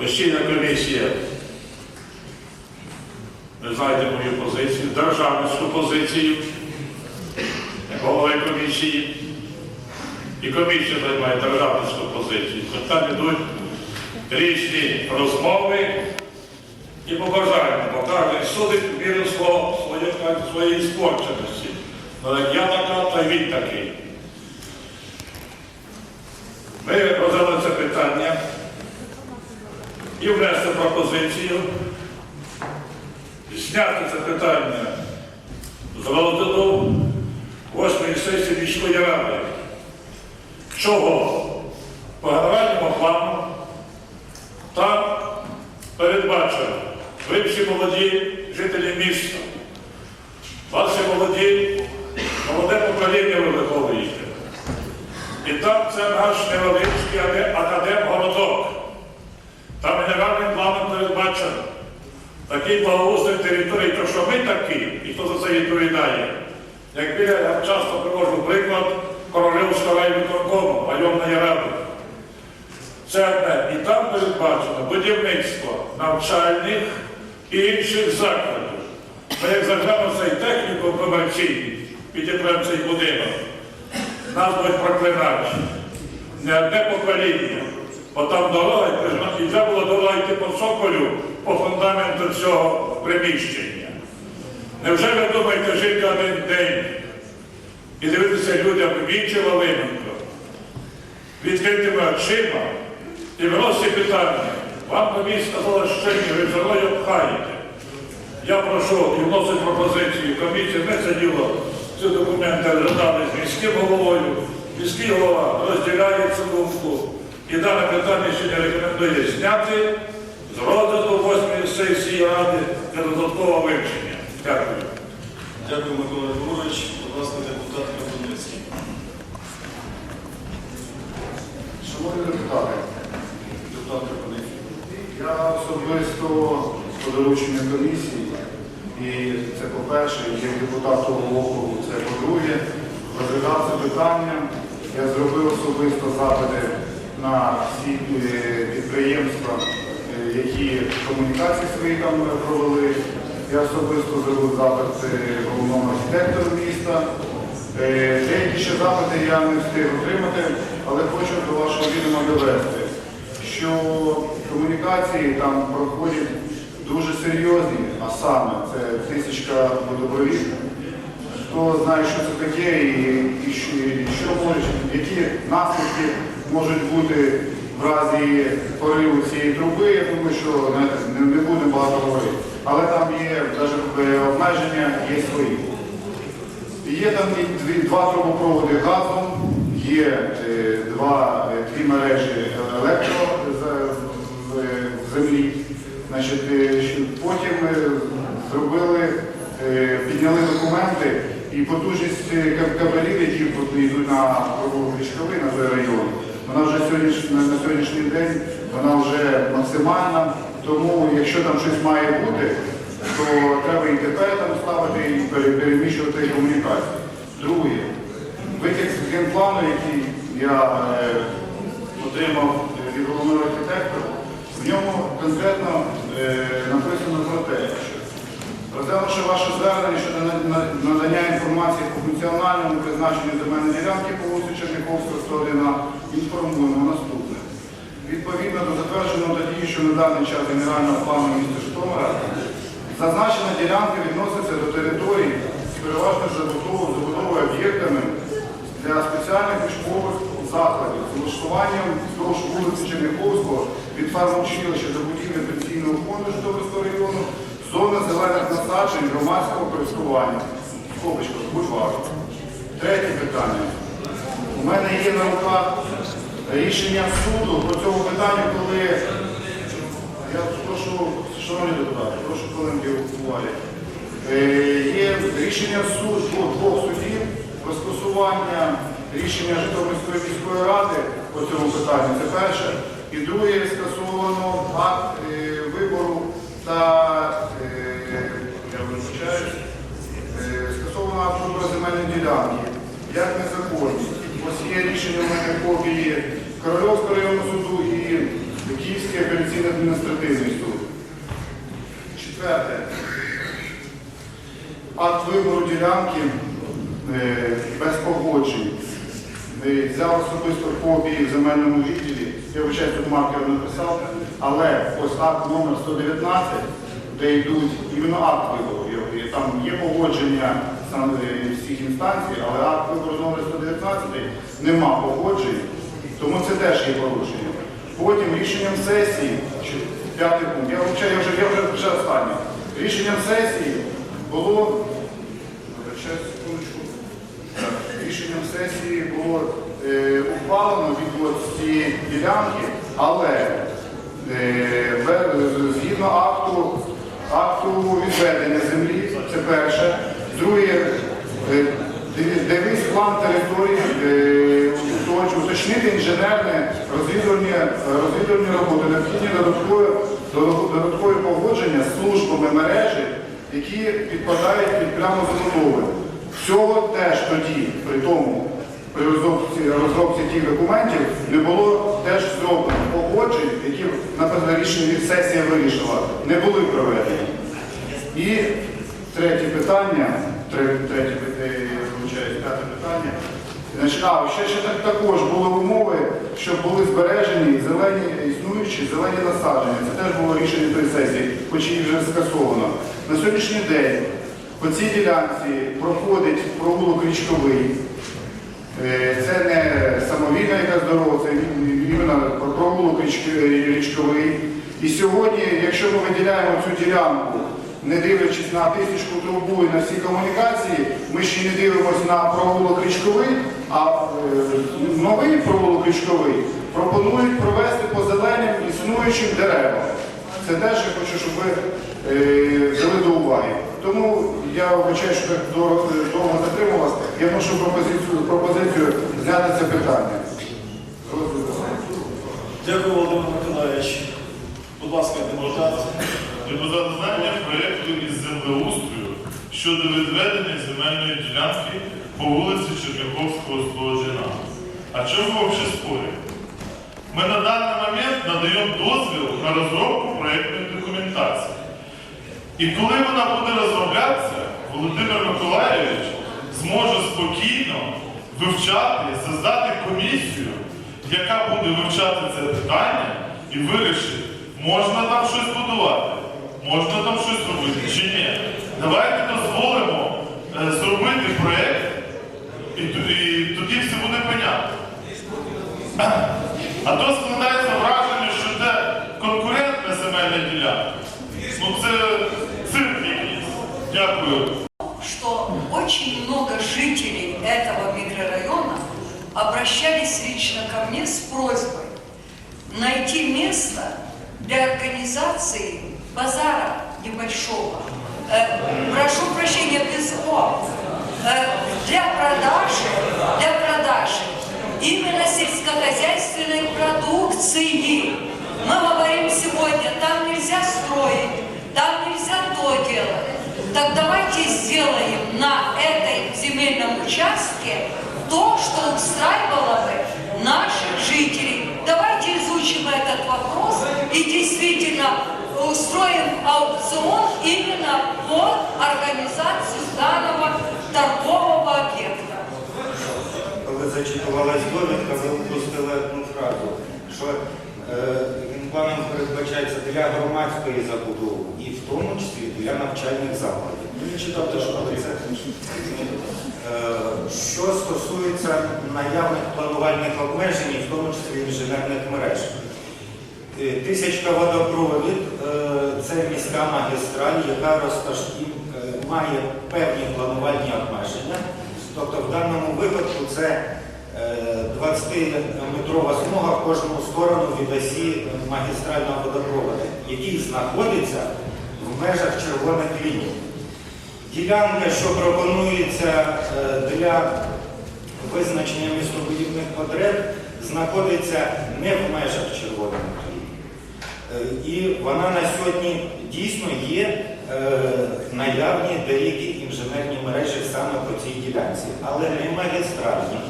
Постійна комісія. Ви знаєте мою позицію, державницьку позицію, голови комісії. І комісія займає державницьку позицію. Там йдуть різні розмови і побажання, бо кожен судить в міру свого, своє- своєї спорченості. Як я така, то й він такий. Ми питання і внести пропозицію зняти це питання з розгляду восьмої сесії міської ради. Чого? По генеральному плану там передбачено, ви молоді жителі міста, ваші молоді, молоде покоління ви виховуєте. І там це наш невеличкий аде- академ-городок. Там генеральним планом передбачено такий благоустрій території, то що ми такі, і хто за це відповідає. Як біля, я часто привожу приклад Королівського райвиконкому, районної ради. Це одне. І там передбачено будівництво навчальних і інших закладів. Ми як заглянемо цей техніку комерційний, підібремо цей будинок, нас будуть проклинати. Не одне покоління. Бо там дорога, і вже була дорога йти по цоколю, по фундаменту цього приміщення. Невже ви думаєте жити один день і дивитися людям вічі Волиненко, відкритими очима і виносити питання? Вам комісія сказала, що ні, ви одно пхаєте. Я прошу і вносить пропозицію комісії, ми це діло, ці документи розглядали з міським головою. Міський голова розділяє цю думку. І дане питання сьогодні рекомендує зняти з розгляду восьмої сесії ради для додаткового вивчення. Дякую. Дякую, Микола Григорович. Будь ласка, депутат Кропивницький. Шановні депутати, Депутат Кропивницький. я особисто по дорученню комісії, і це по-перше, як депутат того округу, це по-друге, розглядав це питання. Я зробив особисто запити на всі е, підприємства, е, які комунікації свої там провели. Я особисто зробив запит е, головному архітектору міста. Деякі ще запити я не встиг отримати, але хочу до вашого відома довести, що комунікації там проходять дуже серйозні, а саме це тисячка водопровід. Хто знає, що це таке і, і, і що може, які наслідки можуть бути в разі пориву цієї труби, я думаю, що не, не будемо багато говорити. Але там є навіть обмеження, є свої. Є там дві- два трубопроводи газом, є е, два, е, дві мережі електро в- землі. Значить, е, потім е, зробили, е, підняли документи і потужність е, кабелів, які йдуть на провулок Річковий, на той район, вона вже сьогодніш- на, сьогоднішній день вона вже максимальна. Тому якщо там щось має бути, то треба і ТП там ставити і переміщувати комунікацію. Друге, витяг з генплану, який я е, отримав від головного архітектора, в ньому конкретно е, написано про те, що розглянувши ваше звернення щодо на- на- надання інформації по функціональному призначенню земельної ділянки по вулиці Черніховського 101, інформуємо наступне. Відповідно до затвердженого та діючого на даний час генерального плану міста Житомира, зазначена ділянка відноситься до території з переважно забудовою об'єктами для спеціальних військових закладів з влаштуванням вздовж вулиці Черняховського від фармучилища до будівлі пенсійного фонду Житомирського району, зона зелених насаджень громадського користування. Скобочка, бульвар. Третє питання. У мене є на руках рішення суду по цьому питанню, коли я прошу, шановні депутати, прошу хвилинки уваги. Е, Є рішення суду двох судів про скасування рішення Житомирської міської ради по цьому питанню. Це перше. І друге скасовано акт е, вибору та е, я вибачаюсь, Е, скасовано акт вибору земельної ділянки. Як незаконні. Є рішення в мене копії Корольовського районного суду і Київський апеляційний адміністративний суд. Четверте. Акт вибору ділянки е, без погоджень. Взяв особисто копії в земельному відділі, я вважаю, тут маркер написав, але ось акт номер 119, де йдуть іменно акт вибору. Там є погодження е, всіх інстанцій, але акт вибору номер 119 нема погоджень, тому це теж є порушення. Потім рішенням сесії, п'ятий пункт, я вивчаю, я вже, я вже, вже останній. Рішенням сесії було, рішенням сесії було е, ухвалено з цієї ділянки, але е, згідно акту, акту відведення землі, це перше. Друге, е, дивись план території, е, уточнити інженерне розвідувальні, розвідувальні роботи, необхідні додаткові, додаткові погодження з службами мережі, які підпадають під прямо забудови. Всього теж тоді, при тому, при розробці, розробці тих документів, не було теж зроблено погоджень, які напевно рішення сесія вирішила, не були проведені. І третє питання, третє, третє питання. А, ще, ще так, також були умови, щоб були збережені зелені, існуючі зелені насадження. Це теж було рішення тої сесії, хоч її вже скасовано. На сьогоднішній день по цій ділянці проходить провулок річковий. Е, Це не самовільна якась дорога, це іменно провулок річковий. І сьогодні, якщо ми виділяємо цю ділянку, не дивлячись на тисячку трубу і на всі комунікації, ми ще не дивимося на провулок річковий, а е, новий провулок річковий пропонують провести по зеленим існуючим деревам. Це теж я хочу, щоб ви е, взяли до уваги. Тому я вибачаю, що так довго затримувалась. Я вношу пропозицію, пропозицію зняти це питання. Дякую, Володимир Миколаївич. Будь ласка, депутат. Депутат знання проєкту із землеустрою щодо відведення земельної ділянки по вулиці Черняховського 101. А чому взагалі спорите? Ми на даний момент надаємо дозвіл на розробку проєктної документації. І коли вона буде розроблятися, Володимир Миколаївич зможе спокійно вивчати, создати комісію, яка буде вивчати це питання і вирішить, можна там щось будувати, можна там щось робити чи ні. Давайте дозволимо е, зробити проєкт, і, т- і тоді все буде понятно. А то складається враження, що це конкурентна земельна ділянка. Ну це цирк якийсь. Дякую. что очень много жителей этого микрорайона обращались лично ко мне с просьбой найти место для организации базара небольшого. Э, прошу прощения, без. Э, для продажи, для продажи именно сельскохозяйственной продукции. Мы говорим сегодня, там нельзя строить, там нельзя то делать. Так давайте сделаем на этой земельном участке то, что устраивало бы наших жителей. Давайте изучим этот вопрос и действительно устроим аукцион именно под организацию данного торгового объекта. Коли зачитувалась довідка, ви впустили одну фразу, що е, планом передбачається для громадської забудови і в тому числі для навчальних закладів. Читав що це, е, Що стосується наявних планувальних обмежень, в тому числі інженерних мереж. Е, Тисячка водопровід е, це міська магістраль, яка е, має певні планувальні обмеження. Тобто в даному випадку це е, 20-метрова смуга в кожну сторону від осі магістрального водопроводу, який знаходиться в межах червоних ліній. Ділянка, що пропонується для визначення містобудівних потреб, знаходиться не в межах червоних І вона на сьогодні дійсно є е, наявні деякі інженерні мережі саме по цій ділянці, але не магістральні.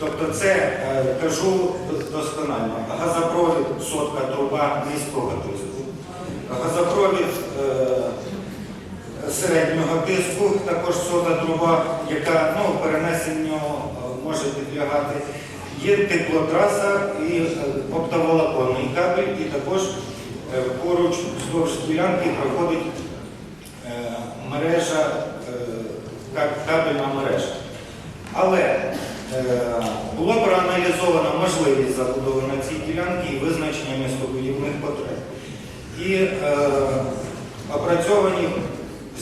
Тобто це, е, кажу досконально, газопровід, сотка труба. низького тиску. Газопровід е, середнього тиску, також сота труба, яка ну, перенесенню е, може підлягати. Є теплотраса і е, оптоволоконний кабель, і також е, поруч вздовж ділянки проходить е, мережа, кабельна мережа. Але було проаналізовано можливість забудови на цій ділянці і визначення містобудівних потреб. І е, опрацьовані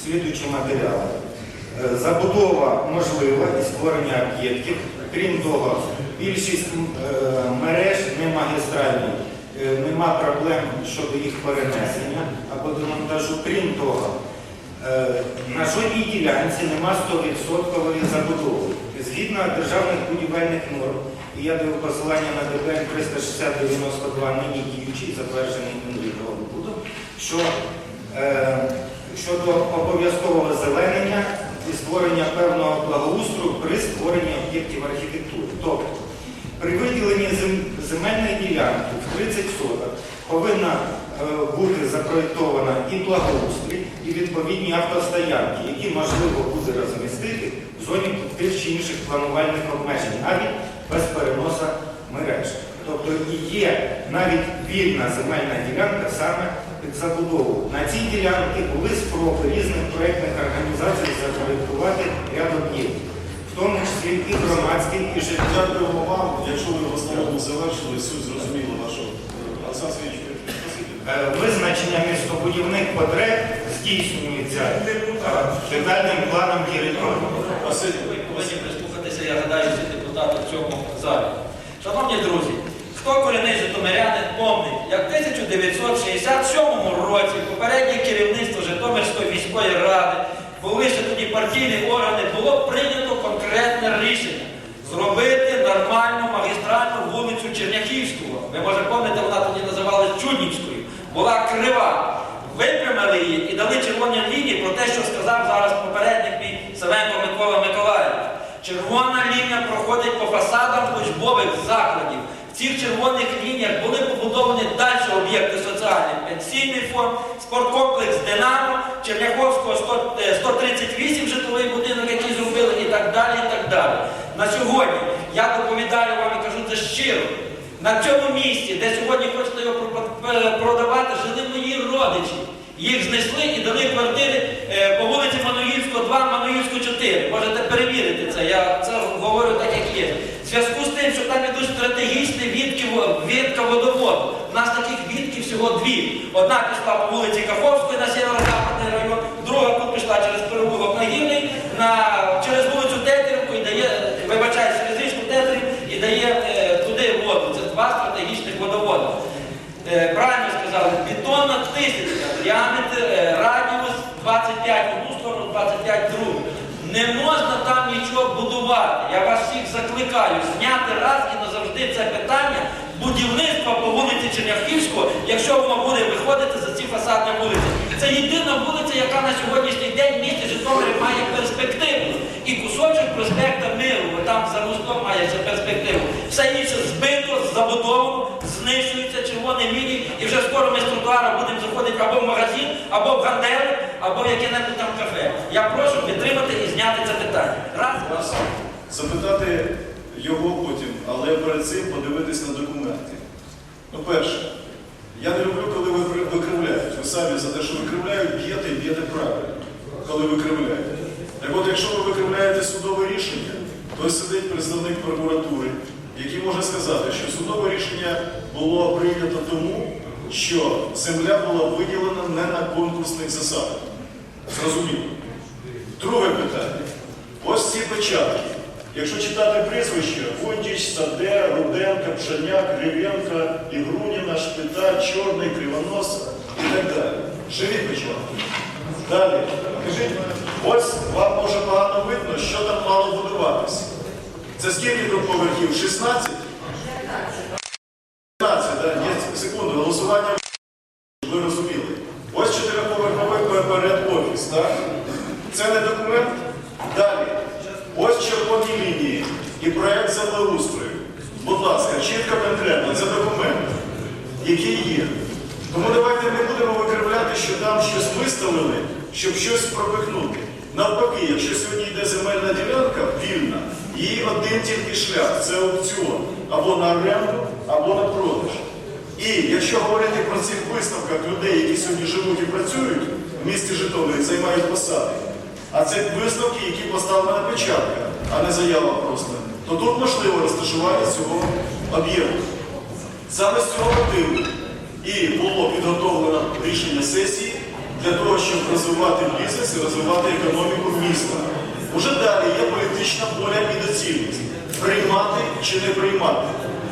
слідуючі матеріали. Забудова можлива і створення об'єктів. Крім того, більшість е, мереж не магістральні, е, нема проблем щодо їх перенесення або демонтажу. Крім того, Е, На жодній ділянці нема 100% забудови. Згідно державних будівельних норм, і я даю посилання на ДБН 36092, нині діючий, затверджений Мінвідовим буду, що е, щодо обов'язкового зеленення і створення певного благоустрою при створенні об'єктів архітектури. При виділенні земельної ділянки в 30 соток повинна е, бути запроєктована і благоустрій, і відповідні автостоянки, які можливо буде розмістити в зоні тих чи інших планувальних обмежень, навіть без переноса мереж. Тобто і є навіть вільна земельна ділянка саме під забудову. На цій ділянці були спроби різних проєктних організацій запроєктувати ряд об'єктів, в тому числі і громадський, і житловий. Дякуємо вам. Якщо ви в основному завершили, суть. Олександр Сергійович. Е, Визначення містобудівних потреб здійснюється е, детальним планом території. Повинні прислухатися, я гадаю, всі депутати в цьому залі. Шановні друзі, хто корінний житомирянин помнить, як в 1967 році попереднє керівництво Житомирської міської ради, були ще тоді партійні органи, було прийнято конкретне рішення зробити нормальну магістральну вулицю Черняхівського. Ви може пам'ятаєте, вона тоді називалась Чуднівською, була крива. Випрямили її і дали червоні лінії про те, що сказав зараз попередник мій Савенко Микола Миколаївич. Червона лінія проходить по фасадам учбових закладів. В цих червоних лініях були побудовані далі об'єкти соціальні. Пенсійний фонд, спорткомплекс Динамо, Черняховського 100, е, 138 житловий будинок, який зробили, і так далі. На сьогодні я доповідаю вам і кажу це щиро. На цьому місці, де сьогодні хочете його е, продавати, жили мої родичі. Їх знесли і дали квартири е, по вулиці Мануїльського 2, Мануїльського 4. Можете перевірити це. Я це говорю так, як є. В зв'язку з тим, що там ідуть стратегічні відки, відка водоводу. У нас таких відків всього дві. Одна пішла по вулиці Каховської на сєвєро-западний район, друга тут пішла через переулок на, через вулицю Тетерівку і дає, вибачаю, через річку Тетерів і дає е, туди воду. Це два стратегічних водоводи. Е, правильно сказали, бетонна тисяча, діаметр, е, радіус 25 в одну сторону, 25 в другу. Не можна там нічого будувати. Я вас всіх закликаю зняти раз і назавжди це питання будівництва по вулиці Черняхівського, якщо воно буде виходити за ці фасадні вулиці. Це єдина вулиця, яка на сьогоднішній день в місті Житомирі має перспективу. І кусочок проспекта Миру, бо там за мостом має перспективу. Все інше збито, забудовано, знищуються червоні лінії, і вже скоро ми з тротуара будемо заходити або в магазин, або в гандели, або в яке-небудь там кафе. Я прошу підтримати і зняти це питання. Раз. Вас запитати його потім, але перед цим подивитись на документи. Ну, перше, я не люблю, коли ви викривляють. Ви самі за те, що викривляють, б'єте і б'єте правильно, коли викривляєте. Так от, якщо ви викривляєте судове рішення, то сидить представник прокуратури, який може сказати, що судове рішення було прийнято тому, що земля була виділена не на конкурсних засадах. Зрозуміло. Друге питання. Ось ці печатки. Якщо читати прізвища, Вундіч, Саде, Руденка, Пшеняк, Кривенка, Ігруніна, Шпита, Чорний, Кривонос і так далі. Живі печатки. Далі. Кажіть, ось вам може погано видно, що там мало будуватися. Це скільки тут поверхів? 16? 15, так? Є секунду, голосування ви розуміли. Ось чотириповерховий перед офіс, так? Це не документ. Далі. Ось червоні лінії і проєкт землеустрою. Будь ласка, чітко конкретно, це документ, який є. Тому давайте не будемо викривляти, що там щось виставили, щоб щось пропихнути. Навпаки, якщо сьогодні йде земельна ділянка вільна, її один тільки шлях це аукціон або на оренду, або на продаж. І якщо говорити про цих виставках людей, які сьогодні живуть і працюють в місті Житомирі, займають посади, а це виставки, які поставлена печатка, а не заява просто, то тут можливо розташування цього об'єкту. Саме з цього мотиву і було підготовлено рішення сесії для того, щоб розвивати бізнес і розвивати економіку міста. Уже далі є політична воля і доцільність приймати чи не приймати,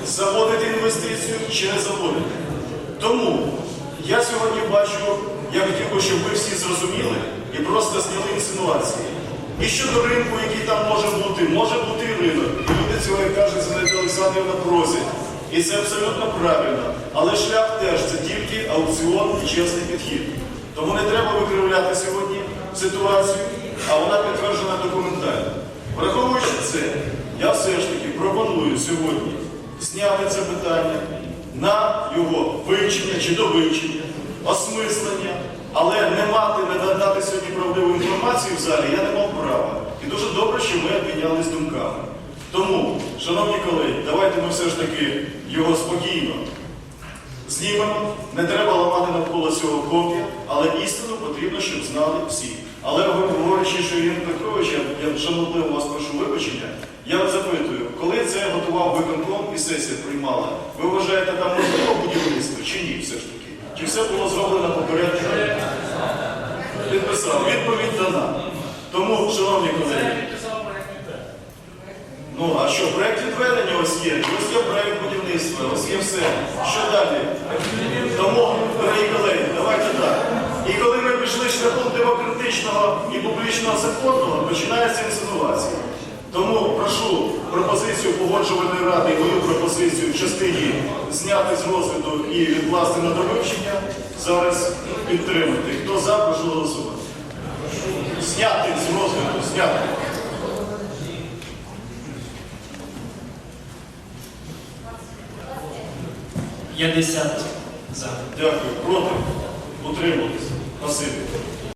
заводити інвестицію чи не заводити. Тому я сьогодні бачу, я хотів би, щоб ви всі зрозуміли і просто зняли інсинуації. І щодо ринку, який там може бути, може бути і ринок. І люди цього, як каже Зинаїда Олександрівна, просять. І це абсолютно правильно. Але шлях теж це тільки аукціон і чесний підхід. Тому не треба викривляти сьогодні ситуацію, а вона підтверджена документально. Враховуючи це, я все ж таки пропоную сьогодні зняти це питання на його вивчення чи довивчення, осмислення, але не мати, не надати сьогодні правдиву інформацію в залі я не мав права. І дуже добре, що ми обмінялись думками. Тому, шановні колеги, давайте ми все ж таки його спокійно знімемо. Не треба ламати навколо цього копія, але істину потрібно, щоб знали всі. Але говорячи, що Ірина Петрович, я шанобливо вас прошу вибачення, я вас запитую, коли це готував виконком і сесія приймала, ви вважаєте там можливо будівництво чи ні все ж таки? Чи все було зроблено попередньо? Підписав. Відповідь дана. Тому, шановні колеги, Ну, а що, проєкт відведення ось є, ось є проєкт будівництва, ось є все. Що далі? Тому, дорогі колеги, давайте так. І коли ми пішли шляхом демократичного і публічного законного, починається інсинуація. Тому прошу пропозицію погоджувальної ради і мою пропозицію в частині зняти з розгляду і відкласти на довивчення зараз підтримати. Хто за, прошу голосувати. Зняти з розгляду, зняти. П'ятдесят за. Дякую. Проти? Утримались. Спасибі.